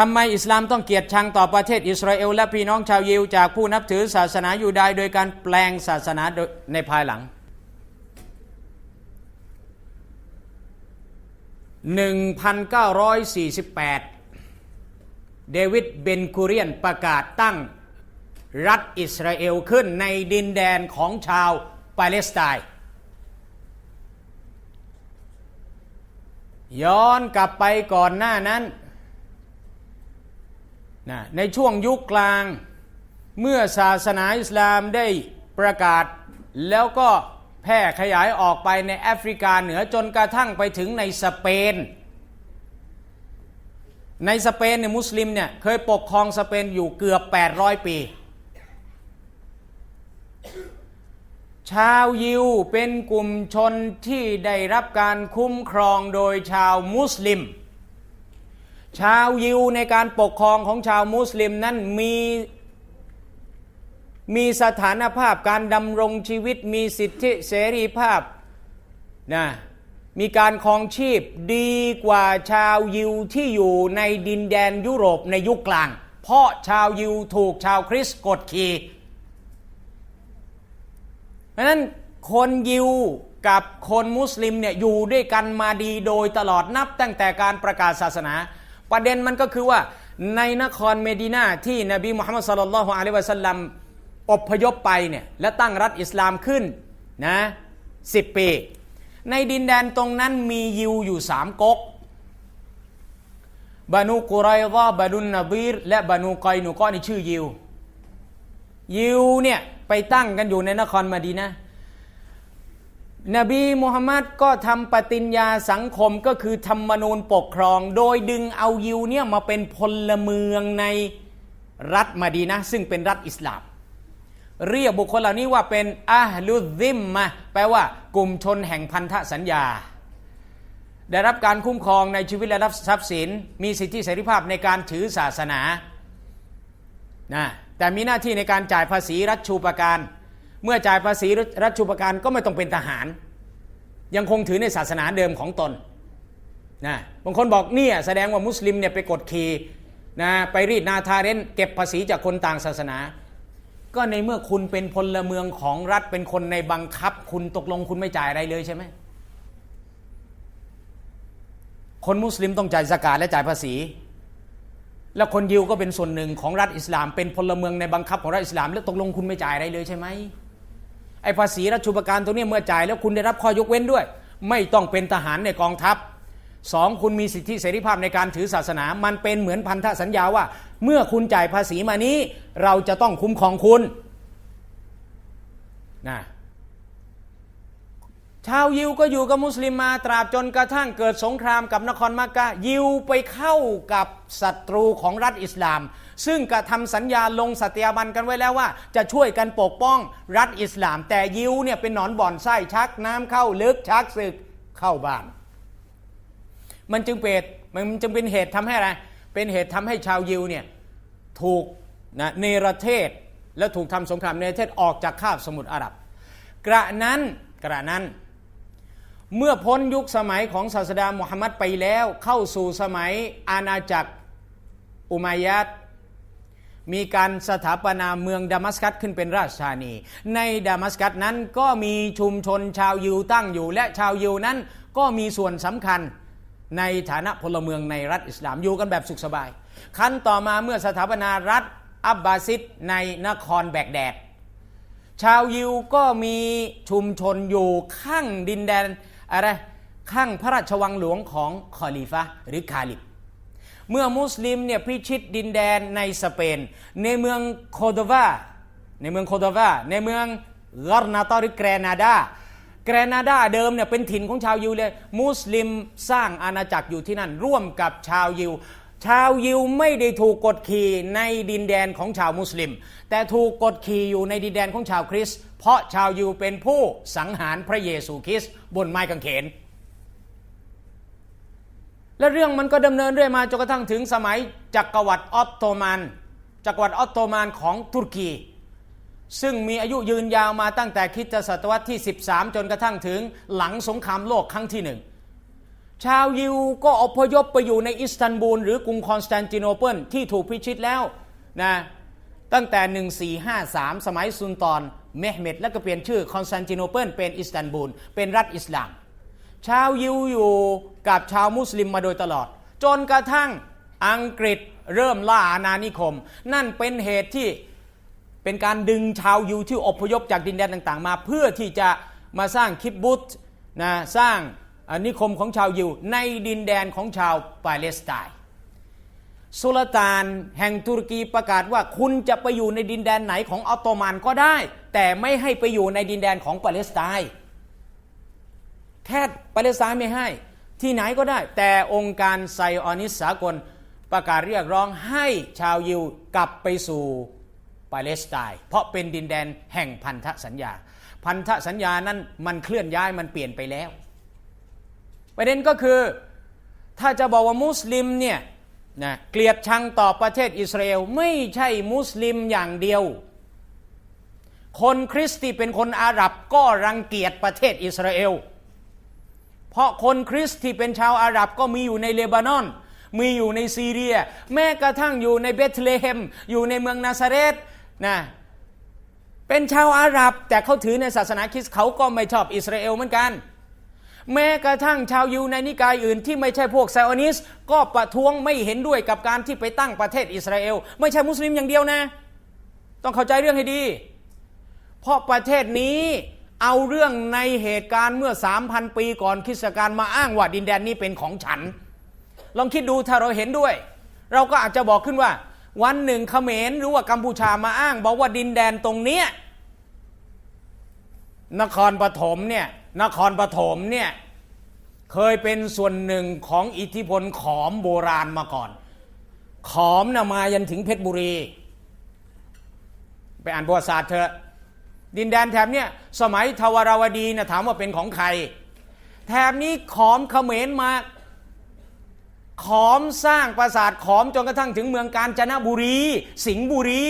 ทำไมอิสลามต้องเกียดชังต่อประเทศอิสราเอลและพี่น้องชาวยิวจากผู้นับถือศาสนายูดายโดยการแปลงศาสนาในภายหลัง1948 เดวิดเบนกูเรียนประกาศตั้งรัฐอิสราเอลขึ้นในดินแดนของชาวปาเลสไตน์ย้อนกลับไปก่อนหน้านั้น นะในช่วงยุคกลางเมื่อศาสนาอิสลามได้ประกาศ แล้วก็แพร่ขยายออกไปในแอฟริกาเหนือจนกระทั่งไปถึงในสเปน ในสเปนเนี่ยมุสลิมเนี่ยเคยปกครองสเปนอยู่เกือบ 800 ปี ชาวยิวเป็นกลุ่มชนที่ได้รับการคุ้มครองโดยชาวมุสลิม ชาวยิวในการปกครองของชาวมุสลิมนั้นมีมีสถานภาพการดำรงชีวิตมีสิทธิเสรีภาพนะมีการครองชีพดีกว่าชาวยิวที่อยู่ในดินแดนยุโรปในยุคกลาง เพราะชาวยิวถูกชาวคริสต์กดขี่เพราะนั้นคนยิวกับคนมุสลิมเนี่ยอยู่ด้วยกันมาดีโดยตลอดนับตั้งแต่การประกาศศาสนา ประเด็นมันก็คือว่าในนครเมดินาที่นบีมุฮัมมัดสลลัลลอฮุอะลัยวะสัลลัมอพยพไปเนี่ยและตั้งรัฐอิสลามขึ้นนะสิบปี ในดินแดนตรงนั้นมียิวอยู่สามก๊กบานูกุไรฎอบานุนนบีรและบานูกอยนูก็นี่ชื่อยิว ยิวเนี่ยไปตั้งกันอยู่ในนครมาดีนะ นบีมุฮัมมัดก็ทำปฏิญญาสังคมก็คือธรรมนูญปกครอง โดยดึงเอายิวเนี่ยมาเป็นพลเมืองในรัฐมาดีนะซึ่งเป็นรัฐอิสลาม เรียกบุคคลเหล่านี้ว่าเป็นอาฮลุซิมมาแปลว่ากลุ่มชนแห่งพันธสัญญา ได้รับการคุ้มครองในชีวิตและรับทรัพย์สิน มีสิทธิเสรีภาพในการถือศาสนานะแต่มีหน้าที่ในการจ่ายภาษีรัฐชูประการ เมื่อจ่ายภาษีรัฐชูปการก็ไม่ต้องเป็นทหาร ยังคงถือในศาสนาเดิมของตนนะบางคนบอกเนี่ยแสดงว่ามุสลิมเนี่ยไปกดขี่นะไปรีดนาทาเรนเก็บภาษีจากคนต่างศาสนา ก็ในเมื่อคุณเป็นพลเมืองของรัฐเป็นคนในบังคับ คุณตกลงคุณไม่จ่ายอะไรเลยใช่ไหมคนมุสลิมต้องจ่ายสกาดและจ่ายภาษี แล้วคนยิวก็เป็นส่วนหนึ่งของรัฐอิสลาม เป็นพลเมืองในบังคับของรัฐอิสลาม แล้วตกลงคุณไม่จ่ายอะไรเลยใช่ไหม ไอ้ภาษีรัฐชุปการตรงนี้เมื่อจ่ายแล้วคุณได้รับข้อยกเว้นด้วย ไม่ต้องเป็นทหารในกองทัพสองคุณมีสิทธิเสรีภาพในการถือศาสนา มันเป็นเหมือนพันธสัญญาว่า เมื่อคุณจ่ายภาษีมานี้ เราจะต้องคุ้มครองคุณนะชาวยิวก็อยู่กับมุสลิมมาตราบจนกระทั่งเกิดสงครามกับนครมักกะยิวไปเข้ากับศัตรูของรัฐอิสลาม ซึ่งกระทำสัญญาลงสัตยาบันกันไว้แล้วว่า จะช่วยกันปกป้องรัฐอิสลาม แต่ยิวเนี่ยเป็นหนอนบ่อนไส้ชักน้ำเข้าลึกชักศึกเข้าบ้าน มันจึงเป็นมันจึงเป็นเหตุทำให้อะไร เป็นเหตุทำให้ชาวยิวเนี่ยถูกนะเนรเทศและถูกทำสงครามเนรเทศออกจากคาบสมุทรอาหรับ กระนั้นกระนั้นเมื่อพ้นยุคสมัยของศาสดามุฮัมมัดไปแล้วเข้าสู่สมัยอาณาจักรอุมัยยัด มีการสถาปนาเมืองดามัสกัสขึ้นเป็นราชธานี ในดามัสกัสนั้นก็มีชุมชนชาวยิวตั้งอยู่ และชาวยิวนั้นก็มีส่วนสำคัญในฐานะพลเมืองในรัฐอิสลามอยู่กันแบบสุขสบาย ขั้นต่อมาเมื่อสถาปนารัฐอับบาซิดในนครแบกแดด ชาวยิวก็มีชุมชนอยู่ข้างดินแดนอะไรข้างพระราชวังหลวงของคอลีฟะหรือคาลิบ เมื่อมุสลิมเนี่ยพิชิตดินแดนในสเปน ในเมืองโคโดวาในเมืองโคโดวาในเมืองกอร์นาตอหรือแกรนาดาแกรนาดาเดิมเนี่ยเป็นถิ่นของชาวยิวเลย มุสลิมสร้างอาณาจักรอยู่ที่นั่น ร่วมกับชาวยิว ชาวยิวไม่ได้ถูกกดขี่ในดินแดนของชาวมุสลิม แต่ถูกกดขี่อยู่ในดินแดนของชาวคริสต์เพราะชาวยิวเป็นผู้สังหารพระเยซูคริสต์บนไม้กางเขน และเรื่องมันก็ดำเนินเรื่อยมาจนกระทั่งถึงสมัยจักรวรรดิออตโตมันจักรวรรดิออตโตมันของตุรกี ซึ่งมีอายุยืนยาวมาตั้งแต่คริสตศตวรรษที่ 13 จนกระทั่งถึงหลังสงครามโลกครั้งที่หนึ่งชาวยิวก็อพยพไปอยู่ในอิสตันบูล หรือกรุงคอนสแตนติโนเปิลที่ถูกพิชิตแล้วนะตั้งแต่ 1453 สมัยซุลตานเมหเม็ดแล้วก็เปลี่ยนชื่อคอนสแตนติโนเปิลเป็นอิสตันบูล เป็นรัฐอิสลาม ชาวยิวอยู่กับชาวมุสลิมมาโดยตลอด จนกระทั่งอังกฤษเริ่มล่าอาณานิคม นั่นเป็นเหตุที่เป็นการดึงชาวยิวที่อพยพจากดินแดนต่างๆ มา เพื่อที่จะมาสร้างคิบบุตนะสร้างอานิคมของชาวยิวในดินแดนของชาวปาเลสไตน์สุลต่านแห่งตุรกีประกาศว่าคุณจะไปอยู่ในดินแดนไหนของออตโตมันก็ได้ แต่ไม่ให้ไปอยู่ในดินแดนของปาเลสไตน์ แค่ปาเลสไตน์ไม่ให้ ที่ไหนก็ได้ แต่องค์การไซออนิสสากลประกาศเรียกร้องให้ชาวยิวกลับไปสู่ปาเลสไตน์เพราะเป็นดินแดนแห่งพันธสัญญา พันธสัญญานั้นมันเคลื่อนย้ายมันเปลี่ยนไปแล้ว ประเด็นก็คือถ้าจะบอกว่ามุสลิมเนี่ยนะเกลียดชังต่อประเทศอิสราเอลไม่ใช่มุสลิมอย่างเดียว คนคริสต์ที่เป็นคนอาหรับก็รังเกียจประเทศอิสราเอล ราะคนคริสต์ที่เป็นชาวอาหรับก็มีอยู่ในเลบานอน มีอยู่ในซีเรีย แม้กระทั่งอยู่ในเบธเลเฮม อยู่ในเมืองนาซาเรตนะเป็นชาวอาหรับแต่เขาถือในศาสนาคริสต์เขาก็ไม่ชอบอิสราเอลเหมือนกัน แม้กระทั่งชาวยิวในนิกายอื่นที่ไม่ใช่พวกไซออนิส ก็ประท้วงไม่เห็นด้วยกับการที่ไปตั้งประเทศอิสราเอล ไม่ใช่มุสลิมอย่างเดียวนะ ต้องเข้าใจเรื่องให้ดี เพราะประเทศนี้ เอาเรื่องในเหตุการณ์เมื่อ 3,000 ปีก่อนคริสตกาลมาอ้างว่าดินแดนนี้เป็นของฉัน ลองคิดดูถ้าเราเห็นด้วย เราก็อาจจะบอกขึ้นว่า วันหนึ่งเขมรหรือว่ากัมพูชามาอ้าง บอกว่าดินแดนตรงเนี้ยนครปฐมเนี่ยนครปฐมเนี่ยเคยเป็นส่วนหนึ่งของอิทธิพลขอมโบราณมาก่อน ขอมนะมายันถึงเพชรบุรี ไปอ่านประวัติศาสตร์เถอะ ดินแดนแถบเนี้ยสมัยทวารวดีนะถามว่าเป็นของใคร แถบนี้ขอมเขมรมาขอมสร้างปราสาทขอมจนกระทั่งถึงเมืองกาญจนบุรี สิงห์บุรี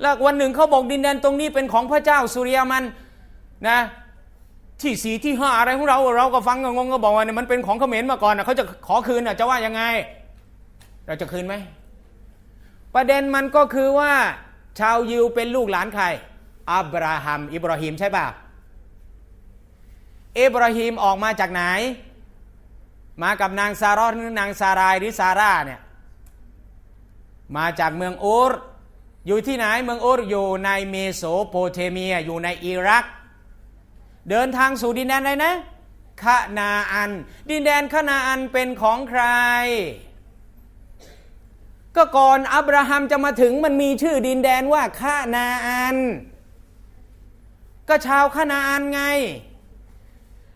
แล้ววันหนึ่งเขาบอกดินแดนตรงนี้เป็นของพระเจ้าสุริยมันนะที่สีที่ห้าอะไรของเราเราก็ฟังก็งงก็บอกว่าเนี่ยมันเป็นของเขมรมาก่อนนะเขาจะขอคืนนะจะว่ายังไง เราจะคืนไหมประเด็นมันก็คือว่า ชาวยิวเป็นลูกหลานใครอับราฮัมอิบราฮิมใช่ป่ะอิบราฮิมออกมาจากไหน มากับนางซารอหรือนางซารายหรือซาร่าเนี่ยมาจากเมืองอูรอยู่ที่ไหนเมืองอูรอยู่ในเมโสโปเตเมียอยู่ในอิรัก เดินทางสู่ดินแดนไหนนะคานาอัน ดินแดนคานาอันเป็นของใคร ก็ก่อนอับราฮัมจะมาถึงมันมีชื่อดินแดนว่าคานาอัน ก็ชาวคานาอันไง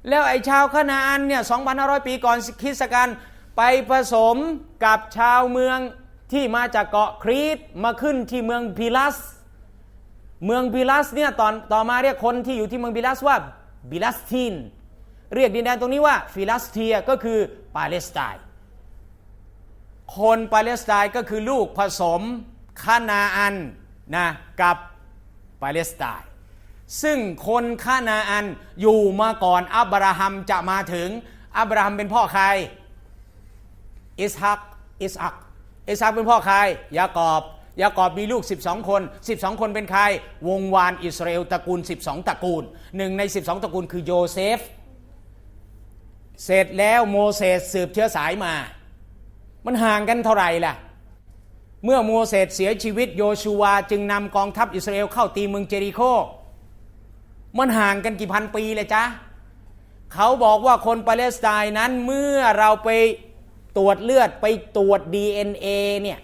แล้วไอ้ชาวคานาอันเนี่ย2,500 ปีก่อนคริสตกาลไปผสมกับชาวเมืองที่มาจากเกาะครีตมาขึ้นที่เมืองพิลัส เมืองบิลัสเนี่ยตอนต่อมาเรียกคนที่อยู่ที่เมืองบิลัสว่าบิลัสตีนเรียกดินแดนตรงนี้ว่าฟิลัสเทียก็คือปาเลสไตน์ คนปาเลสไตน์ก็คือลูกผสมคานาอันนะกับปาเลสไตน์ซึ่งคนคานาอันอยู่มาก่อนอับราฮัมจะมาถึงอับราฮัมเป็นพ่อใครอิสฮักอิสฮักอิสฮักเป็นพ่อใครยากอบยากอบมีลูก 12 คน 12 คนเป็นใคร วงวานอิสราเอลตระกูล 12 ตระกูลหนึ่งใน 12 ตระกูลคือโยเซฟ เสร็จแล้วโมเสสสืบเชื้อสายมา มันห่างกันเท่าไหร่ล่ะ เมื่อโมเสสเสียชีวิตโยชูวาจึงนำกองทัพอิสราเอลเข้าตีเมืองเจริโค มันห่างกันกี่พันปีเลยจ๊ะเขาบอกว่าคนปาเลสไตน์นั้นเมื่อเราไปตรวจเลือดไปตรวจ DNA เนี่ย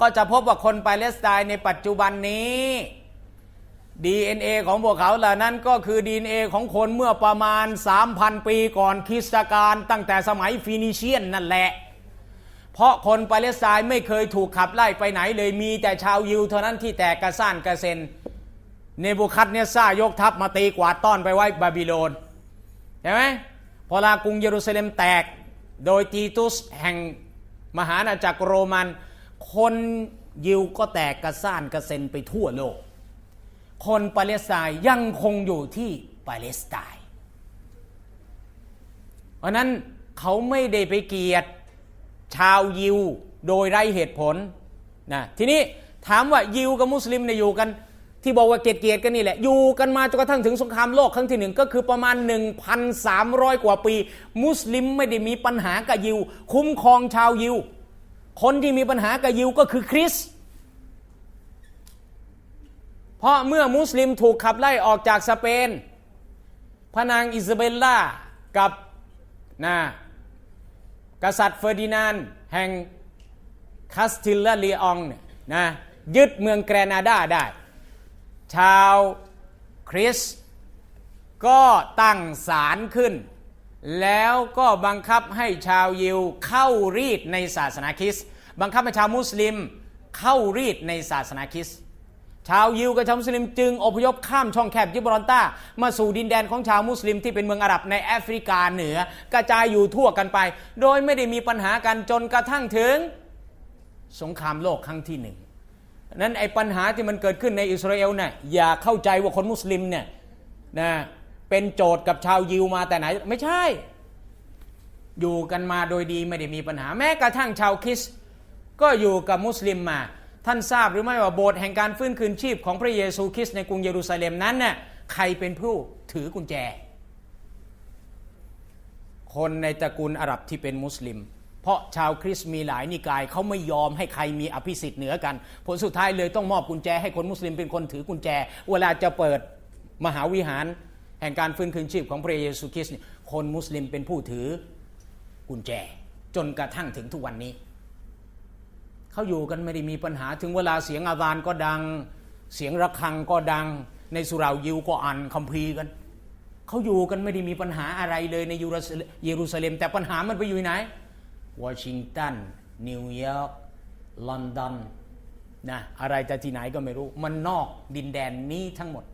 ก็จะพบว่าคนปาเลสไตน์ในปัจจุบันนี้ DNA ของพวกเขาเหล่านั้นก็คือ DNA ของคนเมื่อประมาณ 3,000 ปีก่อนคริสตกาลตั้งแต่สมัยฟีนิเชียนนั่นแหละ เพราะคนปาเลสไตน์ไม่เคยถูกขับไล่ไปไหนเลยมีแต่ชาวยิวเท่านั้นที่แตกกระซ่านกระเซ็น เนบูคัดเนสซายกทัพมาตีกวาดต้อนไปไว้บาบิโลนใช่ไหมพอลากรุงเยรูซาเล็มแตกโดยตีตุสแห่งมหาอาณาจักรโรมัน คนยิวก็แตกกระซ่านกระเซ็นไปทั่วโลก คนปาเลสไตน์ยังคงอยู่ที่ปาเลสไตน์เพราะนั้นเขาไม่ได้ไปเกลียดชาวยิวโดยไร้เหตุผลนะทีนี้ถามว่ายิวกับมุสลิมเนี่ยอยู่กัน ที่บอกว่าเกลียดเกียดกันนี่แหละอยู่กันมาจนกระทั่งถึงสงครามโลกครั้งที่หนึ่งก็คือประมาณ 1,300 กว่าปี มุสลิมไม่ได้มีปัญหากับยิว คุ้มครองชาวยิว คนที่มีปัญหากับยิวก็คือคริสต์ เพราะเมื่อมุสลิมถูกขับไล่ออกจากสเปน พระนางอิซาเบลล่ากับนะกษัตริย์เฟอร์ดินานด์แห่งคาสติลลาลีอองเนี่ยนะยึดเมืองแกรนาดาได้ ชาวคริสก็ตั้งศาลขึ้น แล้วก็บังคับให้ชาวยิวเข้ารีดในศาสนาคริสต์บังคับให้ชาวมุสลิมเข้ารีดในศาสนาคริสต์ ชาวยิวกับชาวมุสลิมจึงอพยพข้ามช่องแคบยิบรอนตามาสู่ดินแดนของชาวมุสลิมที่เป็นเมืองอาหรับในแอฟริกาเหนือ กระจายอยู่ทั่วกันไป โดยไม่ได้มีปัญหากันจนกระทั่งถึงสงครามโลกครั้งที่หนึ่งนั้นไอ้ปัญหาที่มันเกิดขึ้นในอิสราเอลเนี่ยอย่าเข้าใจว่าคนมุสลิมเนี่ยนะเป็นโจทย์กับชาวยิวมาแต่ไหนไม่ใช่ อยู่กันมาโดยดีไม่ได้มีปัญหาแม้กระทั่งชาวคริสก็อยู่กับมุสลิมมา ท่านทราบหรือไม่ว่าโบสถ์แห่งการฟื้นคืนชีพของพระเยซูคริสต์ในกรุงเยรูซาเล็มนั้นน่ะใครเป็นผู้ถือกุญแจ คนในตระกูลอาหรับที่เป็นมุสลิม เพราะชาวคริสต์มีหลายนิกายเขาไม่ยอมให้ใครมีอภิสิทธิ์เหนือกัน ผลสุดท้ายเลยต้องมอบกุญแจ ให้คนมุสลิมเป็นคนถือกุญแจ เวลาจะเปิดมหาวิหาร แห่งการฟื้นคืนชีพของพระเยซูคริสต์เนี่ยคนมุสลิมเป็นผู้ถือกุญแจ จนกระทั่งถึงทุกวันนี้ เขาอยู่กันไม่ได้มีปัญหา ถึงเวลาเสียงอาซานก็ดัง เสียงระฆังก็ดัง ในสุรายิวก็อ่านคัมภีร์กันเขาอยู่กันไม่ได้มีปัญหาอะไรเลยในเยรูซาเล็ม แต่ปัญหามันไปอยู่ไหนวอชิงตันนิวยอร์กลอนดอนนะอะไรจะที่ไหนก็ไม่รู้ มันนอกดินแดนนี้ทั้งหมด